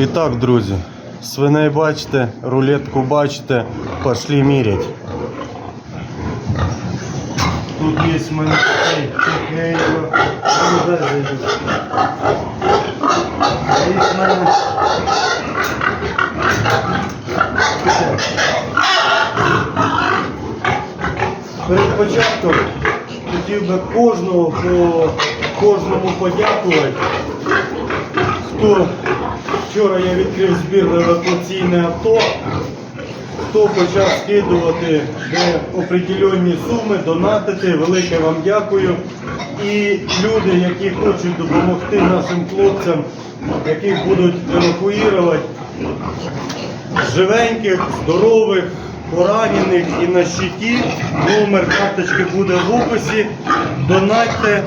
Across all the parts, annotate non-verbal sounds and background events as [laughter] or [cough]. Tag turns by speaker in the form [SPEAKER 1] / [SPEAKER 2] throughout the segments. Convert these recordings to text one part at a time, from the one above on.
[SPEAKER 1] І так, друзі, свиней бачите, рулетку бачите, пошли мірять. Тут є в мене такий тихенько. Ну, дай зайду. Є в мене. Перед початком хотів би кожного по кожному подякувати. Хто вчора я відкрив збір на евакуаційне авто, хто почав скидувати де определенні суми, донатити, велике вам дякую. І люди, які хочуть допомогти нашим хлопцям, яких будуть евакуювати, живеньких, здорових, поранених і на щиті. Номер карточки буде в описі. Донатьте.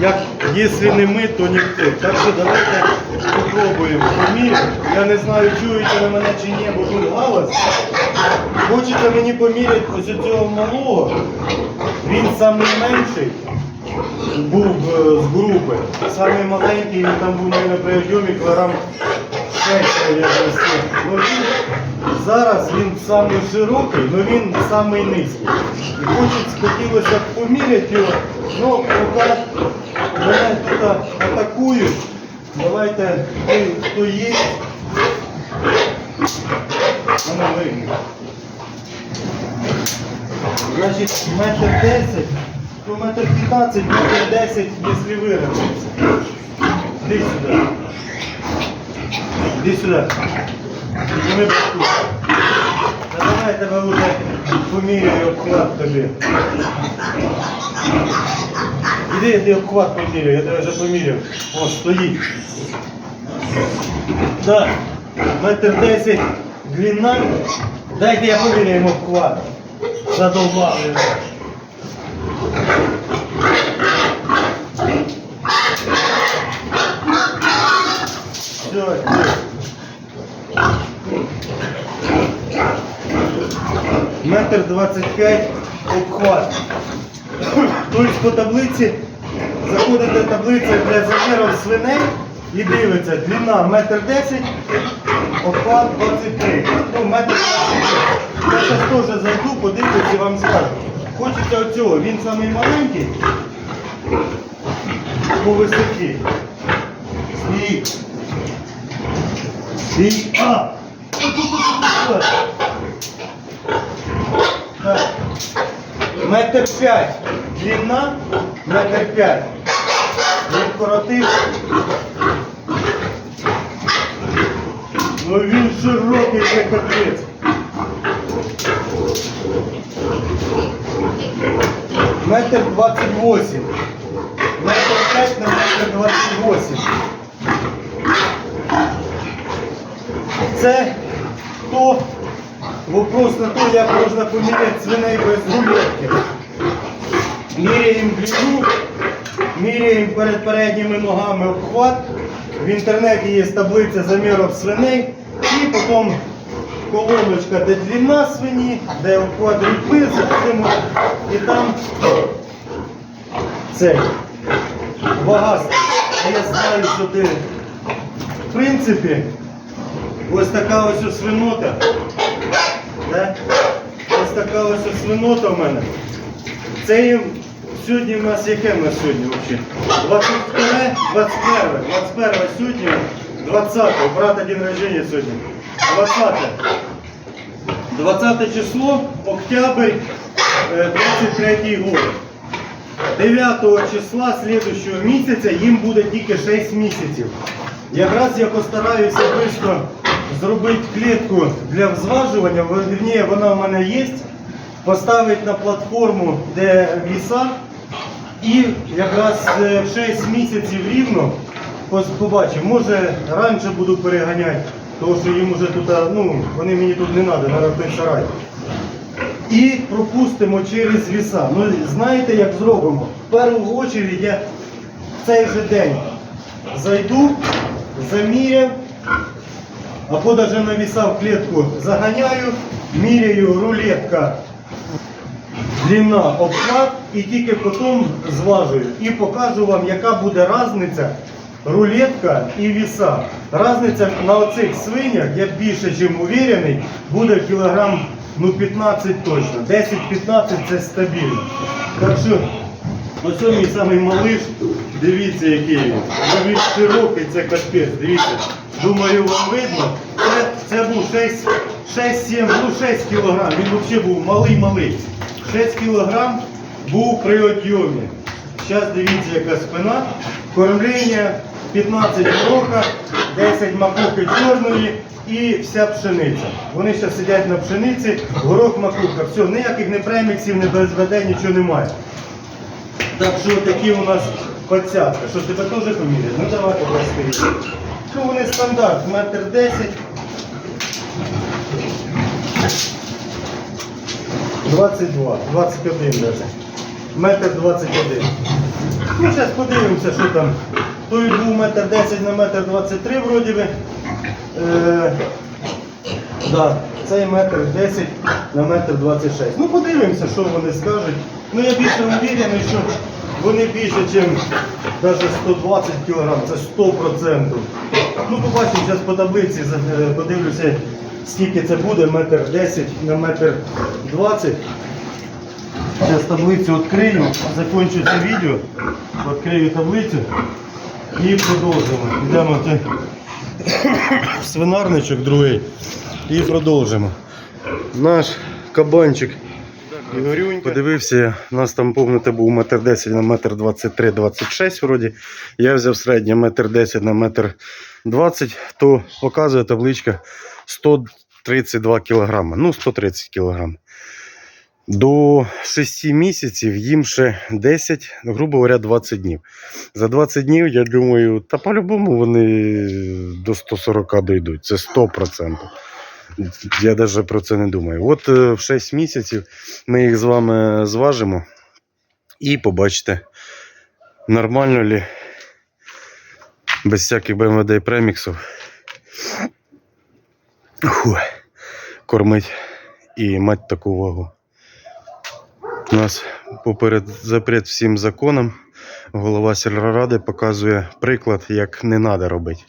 [SPEAKER 1] Як якщо не ми, то ніхто. Так що давайте спробуємо. Поміряємо. Я не знаю, чуєте ви мене чи ні, бо тут галас. Хочете мені поміряти ось цього малого? Він найменший був е, з групи. Самий маленький, він там був у мене при об'ємі кілограм 6, я весів. Ну, зараз він самий широкий, але він самий низький. І хочеться, хотілося б поміряти його, ну поки мене тут атакують. Давайте хто є. Мене вигнув. Значить, метр десять, ну метр п'ятнадцять, метр десять, якщо виробиться. Іди сюди. Іди сюди. Підніми башку. Та давай тебе вже поміряю обхват тобі. Іди, я тебе обхват поміряю, я тебе вже поміряв. О, стоїть. Так, метр десять длина. Дайте я поміряю йому обхват. Задовбали. його. Все, Метр двадцять п'ять обхват. Тобто по таблиці заходите таблицю для замірів свиней і дивиться, длина метр десять, обхват 23. Ну, метр 23. Я зараз теж зайду, подивлюсь і вам скажу. Хочеться оцього, він самий маленький по висоті. Стій. Стій. А! Метр п'ять. Длина метр п'ять. Він коротив. Ну він широкий, як капець. Метр двадцать восемь. Метр пять на метр двадцать восемь. Це хто вопрос на то, як можна поміряти свиней без рулетки. Міряємо длину, міряємо перед передніми ногами обхват. В інтернеті є таблиця замірів свиней і потім колоночка, де длина свині, де обхват затримує, і там цей вага. Я знаю, що ти в принципі ось така ось свинота. Да? Ось така ось свинота в мене. Це їм сьогодні в нас яке в сьогодні взагалі? 22, 21, 21 сьогодні, 20, у брата день рождения сьогодні. 20. 20 число, октябрь, е, 23 год. 9 числа слідуючого місяця їм буде тільки 6 місяців. Якраз я постараюся швидко зробити клітку для взважування, вірніше вона в мене є, поставити на платформу, де віса, і якраз е, в 6 місяців рівно побачимо. Може раніше буду переганяти, тому що їм вже тут, ну, вони мені тут не треба, треба той сарай. І пропустимо через віса. Ну, знаєте, як зробимо? В першу чергу я в цей же день зайду, заміряв, або навіть на віса в клітку заганяю, міряю рулетка, длина, обхват і тільки потім зважую. І покажу вам, яка буде різниця рулетка і віса. Разниця на оцих свинях, я більше ніж уверений, буде кілограм ну, 15 точно. 10-15 це стабільно. Так що, ось мій самий малиш, дивіться, який він. Він широкий, це капець, дивіться. Думаю, вам видно. Це, це був 6, 6-7, ну 6 кілограм. Він взагалі був малий-малий. 6 кілограм був при отйомі. Зараз дивіться, яка спина. Кормлення 15 гороха, 10 макухи чорної і вся пшениця. Вони зараз сидять на пшениці, горох макуха. Все, ніяких не преміксів, не БСВД, нічого немає. Так що такі у нас пацятка. Що тебе теж поміряють? Ну давай побачимо. Ну вони стандарт, метр десять. 22, 21 даже. Метр 21. Ну, зараз подивимося, що там. Той був метр 10 на метр 23 вроді би. Е, да, цей метр 10 на метр 26. Ну подивимося, що вони скажуть. Ну я більше уверений, що вони більше, ніж навіть 120 кг, це 100%. Ну побачимо зараз по таблиці, е, подивлюся, скільки це буде, метр 10 на метр 20. Зараз таблицю відкрию, закончу це відео, відкрию таблицю і продовжимо. Йдемо в свинарничок другий і продовжимо. Наш кабанчик Ігорюнька. Подивився, у нас там повнити був метр 10 на метр 23, 26 вроді. Я взяв середнє метр 10 на метр 20, то показує табличка 132 кілограма. Ну, 130 кілограм. До 6 місяців їм ще 10, ну, грубо говоря, 20 днів. За 20 днів, я думаю, та по-любому вони до 140 дійдуть. Це 100%. Я навіть про це не думаю. От е, в 6 місяців ми їх з вами зважимо і побачите, нормально ли, без всяких БМВД і преміксів. Кормить і мати таку вагу. У нас поперед запрет всім законам голова сільради показує приклад, як не треба робити.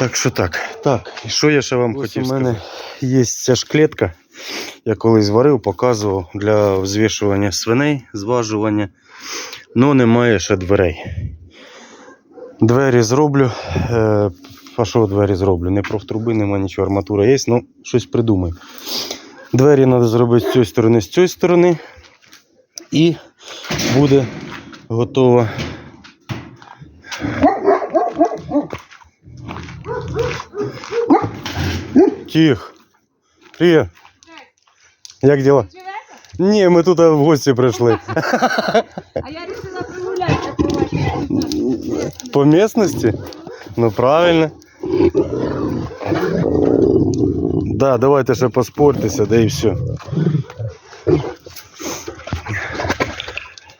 [SPEAKER 1] Так що так. Так, і що я ще вам
[SPEAKER 2] Ось
[SPEAKER 1] хотів
[SPEAKER 2] у
[SPEAKER 1] сказати?
[SPEAKER 2] мене
[SPEAKER 1] є ця ж клітка. Я колись варив, показував для взвішування свиней, зважування. Ну, немає ще дверей. Двері зроблю. Е, а що двері зроблю? Не профтруби, нема нічого, арматура є, ну щось придумаю. Двері треба зробити з цієї сторони, з цієї сторони. І буде готова. Тих. Привіт. Як діла? Ні, ми тут в гості прийшли.
[SPEAKER 3] А я вирішила прогулятися по.
[SPEAKER 1] По місності? Ну правильно. Да, давайте ще поспортися, да і все.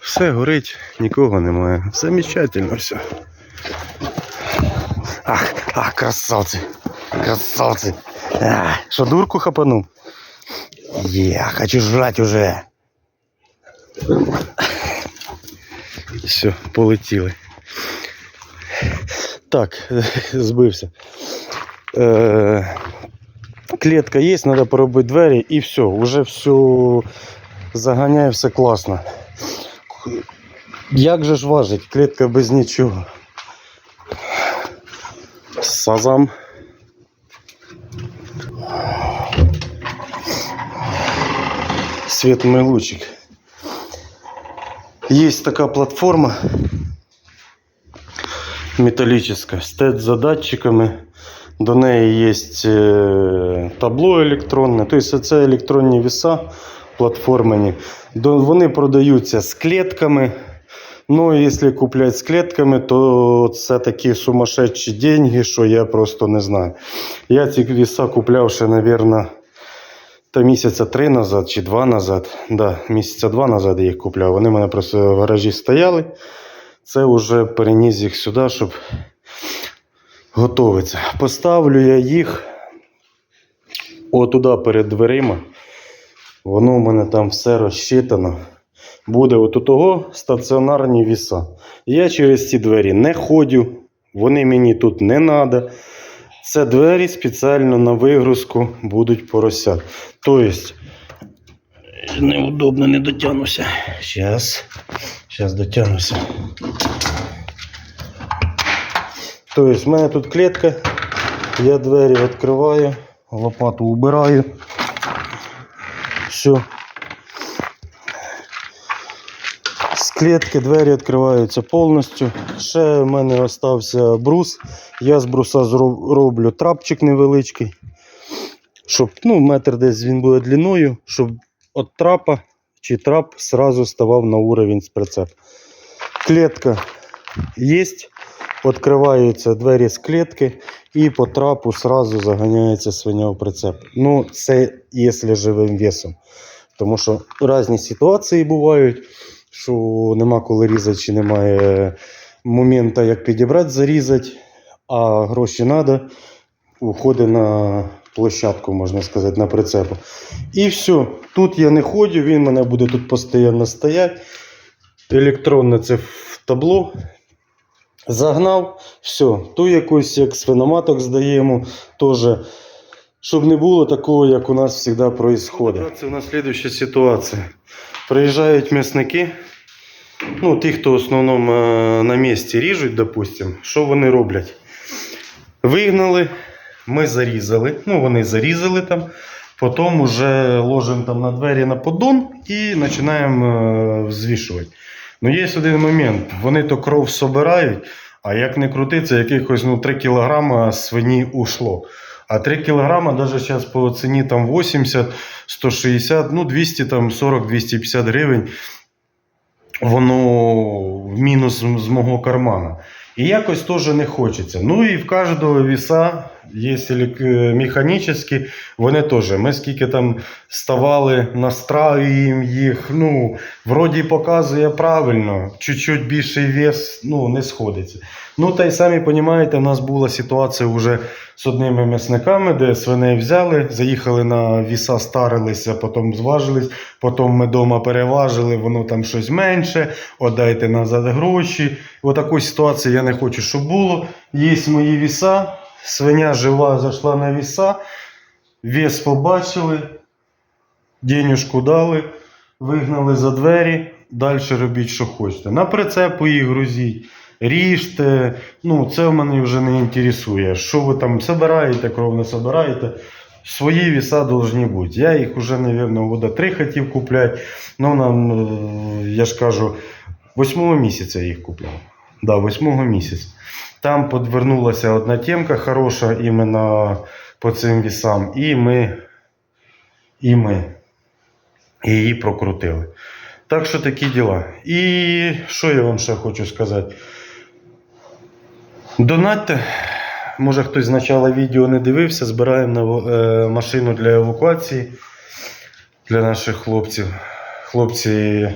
[SPEAKER 1] Все горить, нікого немає. Замечательно все. Ах, ах, красавці. Красавці. А, що дурку хапанув? Є, хочу жрать уже. Все, полетіли. Так, [laughs] збився. Е, клітка є, треба поробити двері і все, вже все заганяє, все класно. Як же ж важить? Клітка без нічого. Сазам. Светлый лучик. Есть такая платформа металлическая, стоит за датчиками. До неї є е, табло електронне, тобто це електронні віса платформені. Вони продаються з клетками. Ну, якщо купляти з клетками, то це такі сумасшедші деньги, що я просто не знаю. Я ці віса купляв ще, мабуть, та місяця три назад чи два назад. Да, місяця два назад я їх купляв. Вони в мене просто в гаражі стояли. Це вже переніс їх сюди, щоб готовиться. Поставлю я їх отуда перед дверима. Воно у мене там все розчитано. буде от того стаціонарні віса. Я через ці двері не ходю, вони мені тут не треба. Це двері спеціально на вигрузку будуть поросят. Тобто, неудобно, не дотягнуся. Зараз, зараз дотягнуся. Тобто, в мене тут клітка, я двері відкриваю, лопату убираю. Все. З клітки двері відкриваються повністю. Ще в мене залишився брус. Я з бруса роблю трапчик невеличкий. Щоб ну, метр десь він буде длиною, щоб від трапа чи трап сразу ставав на уровень з прицепа. Клітка є, відкриваються двері з клітки і по трапу сразу заганяється свиня в прицеп. Ну, це якщо живим весом. Тому що різні ситуації бувають, що нема коли різати, чи немає моменту, як підібрати, зарізати, а гроші треба, уходить на площадку, можна сказати, на прицепу. І все. Тут я не ходю, він мене буде тут постійно стояти. Електронне це в табло. Загнав, все. Ту якусь як свиноматок здаємо, теж. Щоб не було такого, як у нас завжди відбувається. Це у нас слідуюча ситуація. Приїжджають м'ясники, ну, ті, хто в основному е, на місці ріжуть, допустим, що вони роблять? Вигнали, ми зарізали, ну вони зарізали там, потім вже ложимо там на двері на поддон і починаємо е, взвішувати. Ну, є один момент, вони то кров собирають, а як не крути, це якихось ну, 3 кілограма свині ушло. А 3 кілограма навіть зараз по ціні там 80, 160, ну 200, там 40, 250 гривень. Воно мінус з мого кармана. І якось теж не хочеться. Ну і в кожного віса є елек- механічні, вони теж. Ми скільки там ставали, настраюємо їх. Ну, вроді показує правильно, чуть-чуть більший вес ну, не сходиться. Ну, та й самі розумієте, у нас була ситуація вже з одними м'ясниками, де свиней взяли, заїхали на віса, старилися, потім зважились, потім ми вдома переважили, воно там щось менше, отдайте назад гроші. Отакої ситуації я не хочу, щоб було. Є мої віса, свиня жива зайшла на віса, вес побачили, денюжку дали, вигнали за двері, далі робіть, що хочете. На прицепу їх грузіть. Ріжте, ну це мене вже не інтересує. Що ви там собираєте, кров не собираєте. Свої віса повинні бути. Я їх вже, мабуть, года три хотів купляти. Ну, нам, е, я ж кажу, восьмого місяця їх купляв. Да, восьмого місяця. Там подвернулася одна темка хороша іменно по цим вісам. І ми, і ми її прокрутили. Так що такі діла. І що я вам ще хочу сказати? Донатьте. Може хтось з початку відео не дивився, збираємо е, машину для евакуації для наших хлопців. Хлопці,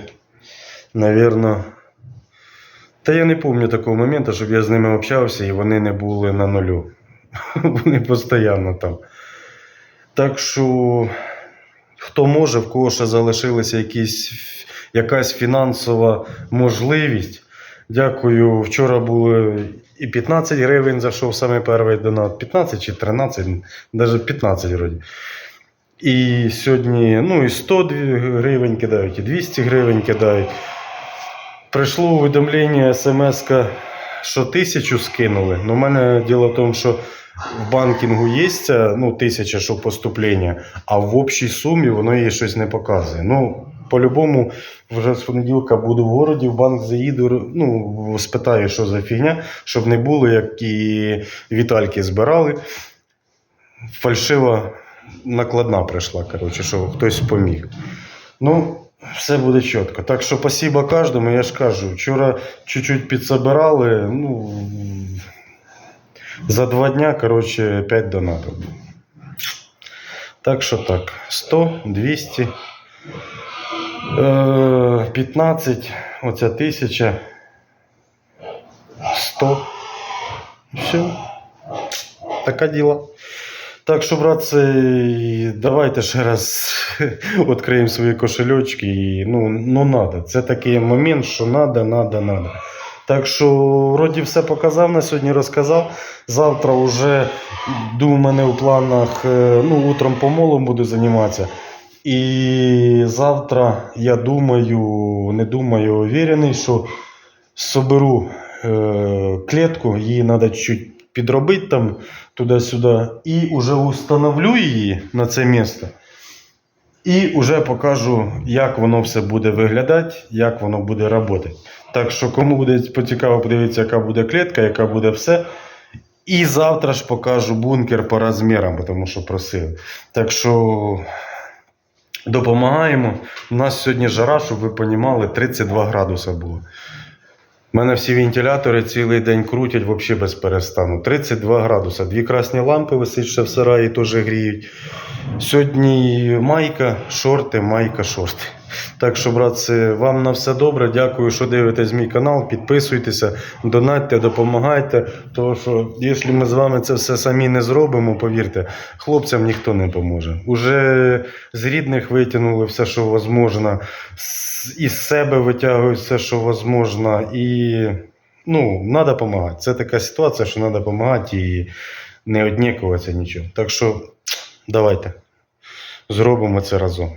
[SPEAKER 1] навірно. Та я не пам'ятаю такого моменту, щоб я з ними общався і вони не були на нулю. [laughs] Вони постійно там. Так що, хто може, в кого ще залишилася якісь, якась фінансова можливість. Дякую. Вчора було і 15 гривень зайшов саме перший донат. 15 чи 13, навіть 15 вроді. І сьогодні ну, і 100 гривень кидають, і 200 гривень кидають. Прийшло увідомлення смс, що тисячу скинули. Ну, у мене діло в тому, що в банкінгу є ну, тисяча, що поступлення, а в общій сумі воно їй щось не показує. Ну, по-любому, вже з понеділка буду в городі, в банк заїду, ну, спитаю, що за фігня, щоб не було, як і Вітальки збирали. Фальшива накладна прийшла, коротше, що хтось поміг. Ну, все буде чітко. Так що спасибо кожному, я ж кажу, вчора чуть-чуть підсобирали, ну, за два дня, коротше, 5 донатів. Так що так, 100, 200, е, 15, оця 1000, 100. Все. Така діла. Так що, братці, давайте ще раз [laughs] відкриємо свої кошельочки. І, ну, ну надо. Це такий момент, що надо, надо, надо. Так що, вроді, все показав на сьогодні, розказав. Завтра вже у мене у планах, е, ну, утром помолом буду займатися. І завтра, я думаю, не думаю, уверений, що соберу е, клітку, її треба чуть підробити там туди-сюди, і вже установлю її на це місце. І вже покажу, як воно все буде виглядати, як воно буде працювати. Так що, кому буде поцікаво подивитися, яка буде клітка, яка буде все. І завтра ж покажу бункер по розмірам, тому що просили. Так що допомагаємо. У нас сьогодні жара, щоб ви розуміли, 32 градуси було. У мене всі вентилятори цілий день крутять взагалі без перестану. 32 градуси. Дві красні лампи висить ще в сараї, теж гріють. Сьогодні майка, шорти, майка, шорти. Так що, братці, вам на все добре. Дякую, що дивитесь мій канал. Підписуйтеся, донатьте, допомагайте. Тому що, якщо ми з вами це все самі не зробимо, повірте, хлопцям ніхто не поможе. Уже з рідних витягнули все, що можливо, із себе витягують все, що можливо. І ну, треба допомагати. Це така ситуація, що треба допомагати і не однікуватися нічого. Так що давайте зробимо це разом.